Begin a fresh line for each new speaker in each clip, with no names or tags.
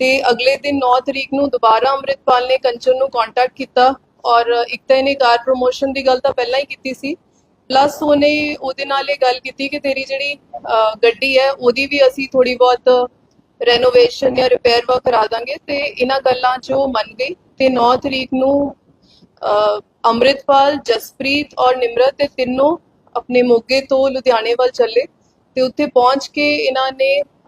ਤੇ ਅਗਲੇ ਦਿਨ 9 ਤਰੀਕ ਨੂੰ ਦੁਬਾਰਾ ਅੰਮ੍ਰਿਤਪਾਲ ਨੇ ਕੰਚਨ ਨੂੰ ਕੰਟੈਕਟ ਕੀਤਾ ਔਰ ਇੱਕ ਤਾਂ ਇਹਨੇ ਕਾਰ ਪ੍ਰੋਮੋਸ਼ਨ ਦੀ ਗੱਲ ਤਾਂ ਪਹਿਲਾਂ ਹੀ ਕੀਤੀ ਸੀ। ਪਲੱਸ ਉਹਨੇ ਉਹਦੇ ਨਾਲ ਇਹ ਗੱਲ ਕੀਤੀ ਕਿ ਤੇਰੀ ਜਿਹੜੀ ਗੱਡੀ ਹੈ ਉਹਦੀ ਵੀ ਅਸੀਂ ਥੋੜੀ ਬਹੁਤ ਰੈਨੋਵੇਸ਼ਨ ਜਾਂ ਰਿਪੇਅਰ ਵਰਕ ਕਰਾ ਦਾਂਗੇ ਤੇ ਇਹਨਾਂ ਗੱਲਾਂ 'ਚ ਉਹ ਮੰਨ ਗਈ ਤੇ 9 ਤਰੀਕ ਨੂੰ ਅਹ, ਅੰਮ੍ਰਿਤਪਾਲ ਜਸਪ੍ਰੀਤ ਔਰ ਨਿਮਰਤ ਇਹ ਤਿੰਨੋਂ ਆਪਣੇ ਮੋਗੇ ਤੋਂ ਲੁਧਿਆਣੇ ਵੱਲ ਚੱਲੇ ਤੇ ਉੱਥੇ ਪਹੁੰਚ ਕੇ ਇਹਨਾਂ ਨੇ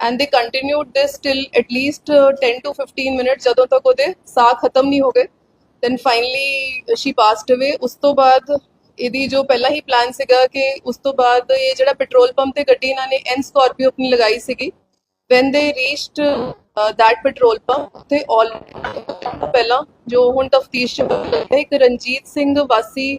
And they continued this till at least 10 to 15 minute ਜਦੋਂ ਤੱਕ ਉਹਦੇ ਸਾਹ ਖਤਮ ਨਹੀਂ ਹੋ ਗਏ। ਦੈਨ ਫਾਈਨਲੀ ਸ਼ੀ ਪਾਸਡ ਅਵੇ ਉਸ ਤੋਂ ਬਾਅਦ ਇਹਦੀ ਜੋ ਪਹਿਲਾਂ ਹੀ ਪਲਾਨ ਸੀਗਾ ਕਿ ਉਸ ਤੋਂ ਬਾਅਦ ਇਹ ਜਿਹੜਾ ਪੈਟਰੋਲ ਪੰਪ ਤੇ ਗੱਡੀ ਇਹਨਾਂ ਨੇ ਐਨ ਸਕਾਰਪੀਓ ਆਪਣੀ ਲਗਾਈ ਸੀਗੀ van they reached that petrol pump pump ਤੇ all ਪਹਿਲਾਂ ਜੋ ਹੁਣ ਤਫਤੀਸ਼ ਚ ਹੈ ਇੱਕ ਰਣਜੀਤ ਸਿੰਘ ਵਾਸੀ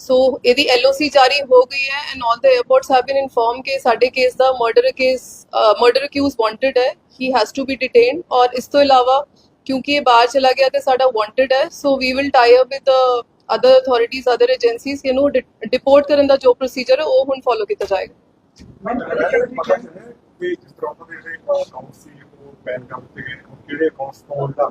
ਸੋ ਇਹਦੀ ਐਲਓਸੀ ਜਾਰੀ ਹੋ ਗਈ ਹੈ and all the airports have been inform ਕਿ ਸਾਡੇ ਕੇਸ ਦਾ murder case murder accused wanted ਹੈ। He has to be detained ਔਰ ਇਸ ਤੋਂ ਇਲਾਵਾ ਕਿਉਂਕਿ ਇਹ ਬਾਹਰ ਚਲਾ ਗਿਆ ਤੇ ਸਾਡਾ ਵਾਂਟਡ ਹੈ so we will tie up with other authorities other agencies ਇਹਨੂੰ ਡਿਪੋਰਟ ਕਰਨ ਦਾ ਜੋ ਪ੍ਰੋਸੀਜਰ ਹੈ, ਉਹ ਹੁਣ ਫੋਲੋ ਕੀਤਾ ਜਾਏਗਾ।
ਜਿਸ ਤਰ੍ਹਾਂ ਉਹਦੇ ਅਕਾਊਂਟ ਸੀ, ਉਹ ਬੈਨ ਕਰ ਦਿੱਤੇ ਕਿਹੜੇ ਅਕਾਊਂਟਸ ਤੋਂ ਉਹਦਾ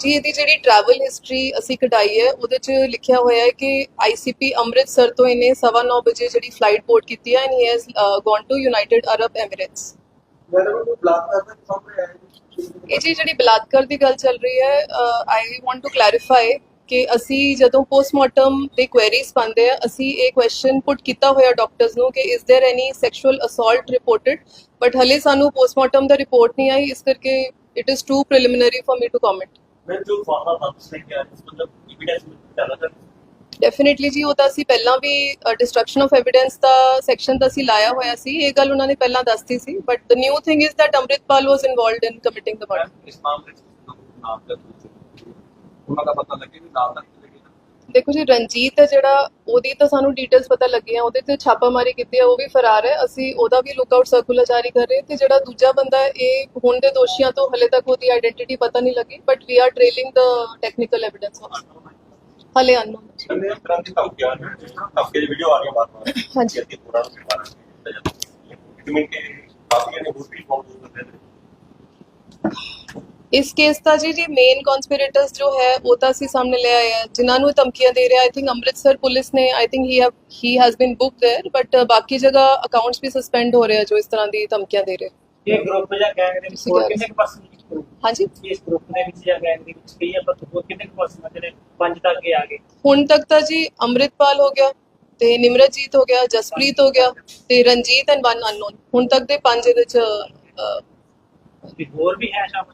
ਜੀ, ਇਹਦੀ ਜਿਹੜੀ ਟਰੈਵਲ ਹਿਸਟਰੀ ਅਸੀਂ ਕਢਾਈ ਹੈ, ਉਹਦੇ 'ਚ ਲਿਖਿਆ ਹੋਇਆ ਹੈ ਕਿ ਆਈਸੀਪੀ ਅੰਮ੍ਰਿਤਸਰ ਤੋਂ ਇਹਨੇ 9:30 ਵਜੇ ਜਿਹੜੀ ਫਲਾਈਟ ਪੋਰਟ ਕੀਤੀ ਹੈ and he
has gone to United Arab Emirates
ਇਹ ਜੀ ਜਿਹੜੀ ਬਲਾਤਕਾਰ ਦੀ ਗੱਲ ਚੱਲ ਰਹੀ ਹੈ ਆਈ ਵਾਂਟ ਟੂ ਕਲੈਰੀਫਾਈ ਕਿ ਅਸੀਂ ਜਦੋਂ ਪੋਸਟਮਾਰਟਮ ਦੇ ਕੁਐਰੀਜ਼ ਪਾਉਂਦੇ ਆ ਅਸੀਂ ਇਹ ਕੁਐਸਚਨ ਪੁੱਟ ਕੀਤਾ ਹੋਇਆ ਡਾਕਟਰਸ ਨੂੰ ਕਿ is there any sexual assault reported but ਹਲੇ ਸਾਨੂੰ ਪੋਸਟਮਾਰਟਮ ਦਾ ਰਿਪੋਰਟ ਨਹੀਂ ਆਈ, ਇਸ ਕਰਕੇ it is too preliminary for me
to comment ਮੈਂ ਜੋ ਫਾਰਮਾ ਪੰਪ ਸੇ ਕਿਹਾ ਮਤਲਬ ਇਵੀਡੈਂਸ ਜ਼ਿਆਦਾ ਤਰ
ਡੈਫੀਨਿਟਲੀ ਜੀ ਉਹ ਤਾਂ ਅਸੀਂ ਪਹਿਲਾਂ ਵੀ ਡਿਸਟਰਕਸ਼ਨ ਆਫ ਐਵੀਡੈਂਸ ਦਾ ਸੈਕਸ਼ਨ ਤਾਂ ਅਸੀਂ ਲਾਇਆ ਹੋਇਆ ਸੀ। ਇਹ ਗੱਲ ਉਹਨਾਂ ਨੇ ਪਹਿਲਾਂ ਦੱਸਤੀ ਸੀ but the new thing is that Amritpal was involved in committing the murder
ਇਸ ਮਾਮਲੇ ਚ ਨਾਮ ਦਾ ਉਹਨਾਂ ਦਾ ਪਤਾ ਲੱਗੇ ਵੀ ਨਾਮ ਦਾ
ਦੇਖੋ ਜੀ ਰਣਜੀਤ ਹੈ ਜਿਹੜਾ ਉਹਦੀ ਤਾਂ ਸਾਨੂੰ ਡਿਟੇਲਸ ਪਤਾ ਲੱਗੀਆਂ ਉਹਦੇ ਤੇ ਛਾਪਾਮਾਰੀ ਕੀਤੀ ਹੈ ਉਹ ਵੀ ਫਰਾਰ ਹੈ। ਅਸੀਂ ਉਹਦਾ ਵੀ ਲੁੱਕਆਊਟ ਸਰਕੂਲਰ ਜਾਰੀ ਕਰ ਰਹੇ ਤੇ ਜਿਹੜਾ ਦੂਜਾ ਬੰਦਾ ਹੈ ਇਹ ਹੁਣ ਦੇ ਦੋਸ਼ੀਆਂ ਤੋਂ ਹਲੇ ਤੱਕ ਉਹਦੀ ਆਇਡੈਂਟੀਟੀ ਪਤਾ ਨਹੀਂ ਲੱਗੀ but we are trailing the technical evidence ਹਲੇ ਅਨਨੋਨ
ਕਿੰਨੇ ਤਰ੍ਹਾਂ ਦੀ ਧਮਕੀਆਂ ਨੇ ਜਿਸ ਤਰ੍ਹਾਂ ਧਮਕੀ ਦੀ ਵੀਡੀਓ ਆ ਰਹੀ ਹੈ ਬਾਰ ਬਾਰ
ਹਾਂਜੀ।
ਕਿ ਪੂਰਾ ਨੂੰ ਮਾਰਨ ਮਿੰਟ ਕੇ ਕਾਫੀ ਨੇ ਹੋਰ ਵੀ ਫਾਲੋ ਕਰਦੇ ਨੇ।
ਇਸ ਕੇਸ ਦਾ ਜੀ ਜੀ ਮੇਨ ਕਨਸਪੀਰੇਟਰਸ ਜੋ ਹੈ ਉਹ ਤਾਂ ਅਸੀਂ ਸਾਹਮਣੇ ਲੈ ਆਏ ਹਾਂ ਜਿਨ੍ਹਾਂ ਨੂੰ ਇਹ ਧਮਕੀਆਂ ਦੇ ਰਿਹਾ ਆਈ ਥਿੰਕ ਅੰਮ੍ਰਿਤਸਰ ਪੁਲਿਸ ਨੇ I think he have he has been book there but ਬਾਕੀ ਜਗ੍ਹਾ ਅਕਾਊਂਟਸ ਵੀ ਸਸਪੈਂਡ ਹੋ ਰਹੇ ਆ ਜੋ ਇਸ ਤਰ੍ਹਾਂ ਦੀ ਧਮਕੀਆਂ ਦੇ ਰਹੇ
ਇਹ ਗਰੁੱਪ ਜਾਂ ਗੈਂਗ ਦੇ ਵਿੱਚ
ਤੁਸੀਂ
ਹੋਰ
ਕਹਿ
ਕਿੰਨੇ ਕੁ ਪਰਸਨ
ਹਾਂਜੀ
ਇਸ ਗਰੁੱਪ ਦੇ ਵਿੱਚ ਜਾਂ ਗੈਂਗ ਦੇ ਵਿੱਚ ਕਈ ਆਪਾਂ ਹੋਰ ਕਿੰਨੇ ਕੁ ਪਰਸਨ ਜਿਹੜੇ ਪੰਜ ਤੱਕ ਕੇ ਆ ਗਏ
ਹੁਣ ਤੱਕ ਤਾਂ ਜੀ ਅੰਮ੍ਰਿਤਪਾਲ ਹੋ ਗਿਆ ਤੇ ਨਿਮਰਤਜੀਤ ਹੋ ਗਿਆ ਜਸਪ੍ਰੀਤ ਹੋ ਗਿਆ ਤੇ ਰਣਜੀਤ ਐਂਡ ਵਨ ਅਨਨੋਨ ਹੁਣ ਤੱਕ ਦੇ ਪੰਜ ਇਹਦੇ ਚ ਅਹ,
ਵੀ ਹੋਰ ਵੀ ਹੈ ਸ਼ਾਮਲ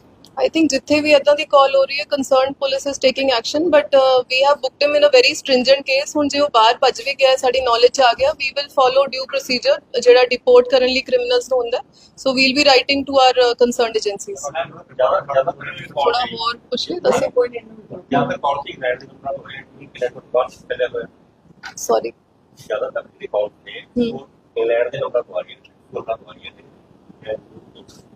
ਆਈ ਥਿੰਕ ਜਿੱਥੇ ਵੀ ਇਦਾਂ ਦੀ ਕਾਲ ਹੋ ਰਹੀ ਹੈ concerned police is taking action but we have booked him in a very stringent case ਹੁਣ ਜੇ ਉਹ ਬਾਹਰ ਭੱਜ ਵੀ ਗਿਆ ਸਾਡੀ ਨੌਲੇਜ ਚ ਆ ਗਿਆ we will follow due procedure ਜਿਹੜਾ ਡਿਪੋਰਟ ਕਰਨ ਲਈ ਕ੍ਰਿਮੀਨਲਸ ਨੂੰ ਹੁੰਦਾ so we'll be writing to our concerned agencies
ਜ਼ਿਆਦਾ ਜ਼ਿਆਦਾ
ਥੋੜਾ ਹੋਰ ਲਈ ਦੱਸੋ
ਕੋਈ ਨਹੀਂ
ਜਾਂ ਫਿਰ ਕੌਣ ਸੀ ਗ੍ਰੈਂਡ ਦੇ ਨਾਲ ਹੋਏ ਕਿ ਕਿਹੜਾ ਕੋਈ ਬਾਤ ਚੱਲਿਆ ਹੋਇਆ
ਸੌਰੀ
ਜ਼ਿਆਦਾਤਰ ਜਿਹੜੇ ਕਾਲ ਨੇ। ਉਹ ਇੰਗਲੈਂਡ ਦੇ ਲੋਕਾਂ ਤੋਂ ਆ ਨੇ ਲੋਕਾਂ ਤੋਂ ਆ ਰਹੀਆਂ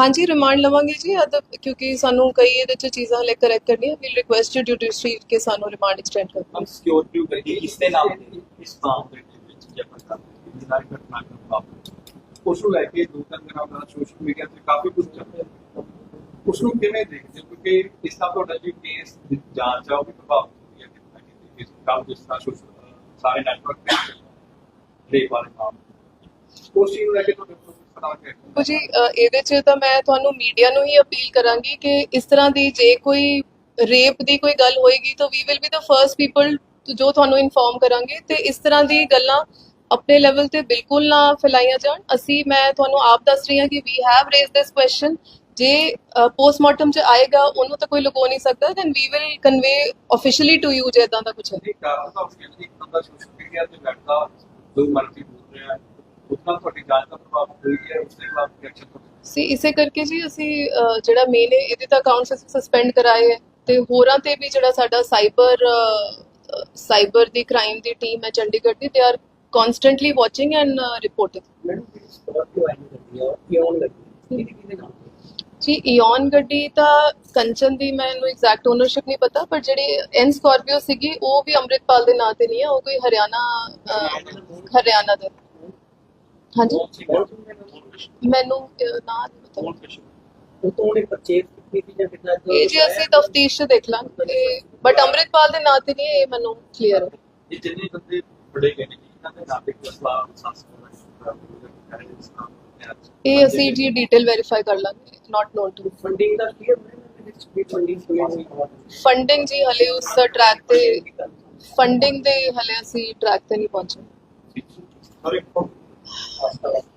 ਹਾਂਜੀ ਰਿਮਾਂਡ ਲਵਾਂਗੇ ਜੀ ਅਦਬ ਕਿਉਂਕਿ ਸਾਨੂੰ ਕਈ ਇਹਦੇ ਚ ਚੀਜ਼ਾਂ ਲੈ ਕਰੈਕਟ ਕਰਨੀਆਂ we request you to street ਕੇ ਸਾਨੂੰ ਰਿਮਾਂਡ ਐਕਸਟੈਂਡ ਕਰ
ਹਮ ਸਿਕਿਉਰ ਕਿਉਂ ਕਰੀਏ? ਇਸ ਦੇ ਨਾਮ ਤੇ ਇਸ ਨਾਮ ਦੇ ਵਿੱਚ ਜਫਰਤਾ ਜਿਹੜਾ ਘਟਨਾ ਦਾ
ਉਸ ਨੂੰ ਲੈ ਕੇ ਦੋ ਤਿੰਨ ਦਿਨਾਂ ਦਾ ਸੋਸ਼ਲ ਮੀਡੀਆ ਤੇ ਕਾਫੀ ਕੁਝ ਚੱਲ ਰਿਹਾ ਉਸ ਨੂੰ ਕਿਵੇਂ ਦੇਖਦੇ ਕਿਉਂਕਿ ਇਸ ਦਾ ਤੁਹਾਡਾ ਜੀ ਕੇਸ ਜਾਂਚ ਆ, ਉਹ ਵੀ ਪ੍ਰਭਾਵਿਤ ਹੋਈ ਹੈ ਕਿੰਨਾ ਕਿਤੇ ਇਸ ਕੰਮ ਜਿਸ ਤਰ੍ਹਾਂ ਸੋਸ਼ਲ ਸਾਰੇ ਨੈਟਵਰਕ ਤੇ ਦੇ ਬਾਰੇ ਨਾਮ ਉਸ ਨੂੰ ਲੈ ਕੇ ਤੁਹਾਡੇ
ਦੇਖੋ ਜੀ ਅ, ਇਹਦੇ 'ਚ ਤਾਂ ਮੈਂ ਤੁਹਾਨੂੰ ਮੀਡੀਆ ਨੂੰ ਹੀ ਅਪੀਲ ਕਰਾਂਗੀ ਕਿ ਇਸ ਤਰ੍ਹਾਂ ਦੀ ਜੇ ਕੋਈ ਰੇਪ ਦੀ ਕੋਈ ਗੱਲ ਹੋਏਗੀ ਤਾਂ we will be the first people ਜੋ ਤੁਹਾਨੂੰ ਇਨਫੋਰਮ ਕਰਾਂਗੇ ਤੇ ਇਸ ਤਰ੍ਹਾਂ ਦੀ ਗੱਲਾਂ ਆਪਣੇ ਲੈਵਲ ਤੇ ਬਿਲਕੁਲ ਨਾ ਫੈਲਾਈਆਂ ਜਾਣ। ਅਸੀਂ ਮੈਂ ਤੁਹਾਨੂੰ ਆਪ ਦੱਸ ਰਹੀ ਹਾਂ ਕਿ we have raise this question ਜੇ ਪੋਸਟਮਾਰਟਮ 'ਚ ਆਏਗਾ ਉਹਨੂੰ ਤਾਂ ਕੋਈ ਲੁਕੋ ਨਹੀਂ ਸਕਦਾ then we will convey officially to you ਜੇ ਇਦਾਂ ਦਾ ਕੁਝ ਹੈ
ਇਹ ਕਾਰਨ ਤਾਂ ਉਸ ਕਹਿੰਦੇ ਇੱਕ ਬੰਦਾ ਸੋਸ਼ਲ ਮੀਡੀਆ ਤੇ ਬੈਠਦਾ ਜੋ ਮਰਜ਼ੀ ਬੋਲ ਰਿਹਾ। ਉਤਨਾ ਤੁਹਾਡੀ ਜਾਂਚ ਦਾ ਪ੍ਰਭਾਵ ਹੋਈ ਹੈ ਉਸ ਦੇ ਖਿਲਾਫ ਐਕਸ਼ਨ ਤੁਹਾਡੇ
ਸੀ ਇਸੇ ਕਰਕੇ ਜੀ ਅਸੀਂ ਜਿਹੜਾ ਮੇਨ ਹੈ ਇਹਦੇ ਤਾਂ ਅਕਾਊਂਟਸ ਅਸੀਂ ਸਸਪੈਂਡ ਕਰਾਏ ਹੈ ਤੇ ਹੋਰਾਂ ਤੇ ਵੀ ਜਿਹੜਾ ਸਾਡਾ ਸਾਈਬਰ ਸਾਈਬਰ ਦੀ ਕ੍ਰਾਈਮ ਦੀ ਟੀਮ ਹੈ ਚੰਡੀਗੜ੍ਹ ਦੀ
they are constantly watching and reporting
ਜੀ ਈਓਨ ਗੱਡੀ ਤਾਂ ਕੰਚਨ ਦੀ ਮੈਨੂੰ ਐਗਜ਼ੈਕਟ ਓਨਰਸ਼ਿਪ ਨਹੀਂ ਪਤਾ ਪਰ ਜਿਹੜੀ ਐਨ ਸਕਾਰਪੀਓ ਸੀਗੀ ਉਹ ਵੀ ਅੰਮ੍ਰਿਤਪਾਲ ਦੇ ਨਾਂ ਤੇ ਨਹੀਂ ਹੈ ਉਹ ਕੋਈ ਹਰਿਆਣਾ ਹਰਿਆਣਾ ਦੇ। ਹਾਂਜੀ? ਮੈਨੂੰ ਅਹ, ਨਾਂ ਨਹੀਂ ਪਤਾ।
ਉਹ ਤੋਂ ਉਹਨੇ ਪਰਚੇਸ ਕੀਤੀ ਜਾਂ ਕਿੰਨਾ
ਇਹ ਜੀ ਅਸੀਂ ਤਫਤੀਸ਼ ਚ ਦੇਖ ਲਾਂਗੇ। ਬਟ ਅੰਮ੍ਰਿਤਪਾਲ ਦੇ ਨਾਂ ਤੇ ਨਹੀਂ ਇਹ ਮੈਨੂੰ ਕਲੀਅਰ ਹੈ
ਇਹ ਜਿੰਨੇ ਬੰਦੇ ਫੜੇ ਗਏ ਨੇ ਜੀ, ਇਹਨਾਂ ਦੇ ਨਾਮ ਤੇ ਅਸਲਾ ਸੰਸ
ਇਹ ਅਸੀਂ ਜੀ ਡਿਟੇਲ ਵੈਰੀਫਾਈ ਕਰ ਲਾਂਗੇ ਨਾਟ ਨੋਨ ਟੂ
ਫੰਡਿੰਗ ਦਾ ਹੋਇਆ ਵਿੱਚ ਵੀ ਫੰਡਿੰਗ ਹੋਈ
ਫੰਡਿੰਗ ਜੀ ਹਲੇ ਉਸ ਟਰੈਕ ਤੇ ਫੰਡਿੰਗ ਦੇ ਹਲੇ ਅਸੀਂ ਟਰੈਕ ਤੇ ਨਹੀਂ ਪਹੁੰਚੇ।
ਹਰ ਇੱਕ nuestras colecciones.